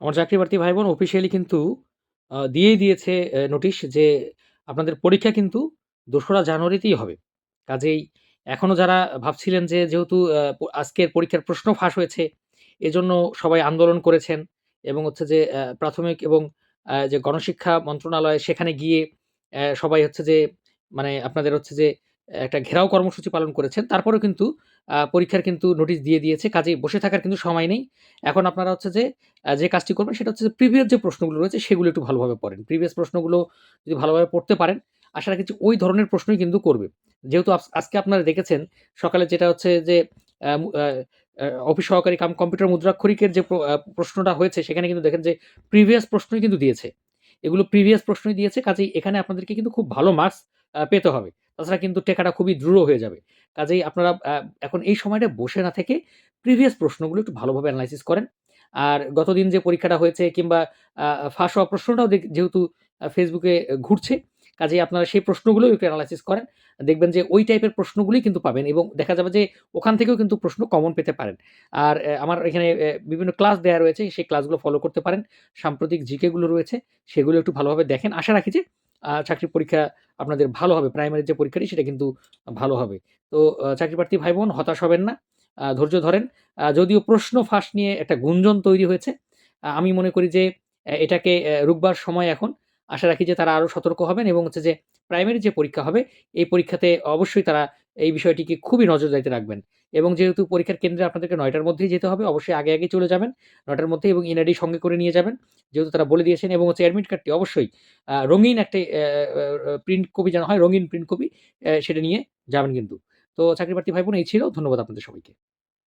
আমার চাকরি প্রার্থী ভাই বোন অফিসিয়ালি কিন্তু দিয়েই দিয়েছে নোটিশ যে আপনাদের পরীক্ষা কিন্তু দোসরা জানুয়ারিতেই হবে। কাজেই এখনও যারা ভাবছিলেন যে যেহেতু আজকের পরীক্ষার প্রশ্ন ফাঁস হয়েছে, এজন্য সবাই আন্দোলন করেছেন এবং হচ্ছে যে প্রাথমিক এবং যে গণশিক্ষা মন্ত্রণালয় সেখানে গিয়ে সবাই হচ্ছে যে মানে আপনাদের হচ্ছে যে একটা ঘেরাও কর্মসূচি পালন করেছেন। তারপরেও কিন্তু পরীক্ষার কিন্তু নোটিশ দিয়ে দিয়েছে। কাজেই বসে থাকার কিন্তু সময় নেই। এখন আপনারা হচ্ছে যে যে কাজটি করবেন সেটা হচ্ছে প্রিভিয়াস যে প্রশ্নগুলো রয়েছে সেগুলো একটু ভালোভাবে পড়েন। প্রিভিয়াস প্রশ্নগুলো যদি ভালোভাবে পড়তে পারেন, আশা রাখি যে ওই ধরনের প্রশ্নই কিন্তু করবে। যেহেতু আজকে আপনারা দেখেছেন সকালে যেটা হচ্ছে যে অফিস সহকারী কাম কম্পিউটার মুদ্রাক্ষরিকের যে প্রশ্নটা হয়েছে সেখানে কিন্তু দেখেন যে প্রিভিয়াস প্রশ্নই কিন্তু দিয়েছে। এগুলো প্রিভিয়াস প্রশ্নই দিয়েছে। কাজেই এখানে আপনাদেরকে কিন্তু খুব ভালো মার্কস পেতে হবে। তাছাড়া কিন্তু টেকাটা খুবই দৃঢ় হয়ে যাবে। কাজেই আপনারা এখন এই সময়টা বসে না থেকে প্রিভিয়াস প্রশ্নগুলো একটু ভালোভাবে এনালাইসিস করেন। আর গতদিন যে পরীক্ষাটা হয়েছে কিংবা ফাঁস হওয়া প্রশ্নটাও যেহেতু ফেসবুকে ঘুরছে, কাজেই আপনারা সেই প্রশ্নগুলোও একটু এনালাইসিস করেন। দেখবেন যে ওই টাইপের প্রশ্নগুলোই কিন্তু পাবেন এবং দেখা যাবে যে ওখান থেকেও কিন্তু প্রশ্ন কমন পেতে পারেন। আর আমার এখানে বিভিন্ন ক্লাস দেওয়া রয়েছে, সেই ক্লাসগুলো ফলো করতে পারেন। সাম্প্রতিক জিকে গুলো রয়েছে, সেগুলো একটু ভালোভাবে দেখেন। আশা রাখি যে আ চাকরির পরীক্ষা আপনাদের ভালো হবে। প্রাইমারির যে পরীক্ষাটি সেটা কিন্তু ভালো হবে। তো চাকরি প্রার্থী ভাই বোন হতাশ হবেন না। ধৈর্য ধরেন। যদিও প্রশ্ন ফাঁস নিয়ে একটা গুঞ্জন তৈরি হয়েছে, আমি মনে করি যে এটাকে রুখবার সময় এখন। আশা রাখি যে তারা আরও সতর্ক হবেন এবং হচ্ছে যে প্রাইমারি যে পরীক্ষা হবে, এই পরীক্ষাতে অবশ্যই তারা এই বিষয়টিকে খুবই নজরদারিতে রাখবেন। এবং যেহেতু পরীক্ষার কেন্দ্রে আপনাদেরকে নয়টার মধ্যেই যেতে হবে, অবশ্যই আগে, আগে চলে যাবেন। ৯ টার মধ্যেই এবং ইনআইডি সঙ্গে করে নিয়ে যাবেন। যেহেতু তারা বলে দিয়েছেন এবং হচ্ছে অ্যাডমিট কার্ডটি অবশ্যই রঙিন একটি প্রিন্ট কপি যেন হয়, রঙিন প্রিন্ট কপি সেটা নিয়ে যাবেন কিন্তু। তো চাকরি প্রার্থী ভাই বোন এই ছিল। ধন্যবাদ আপনাদের সবাইকে।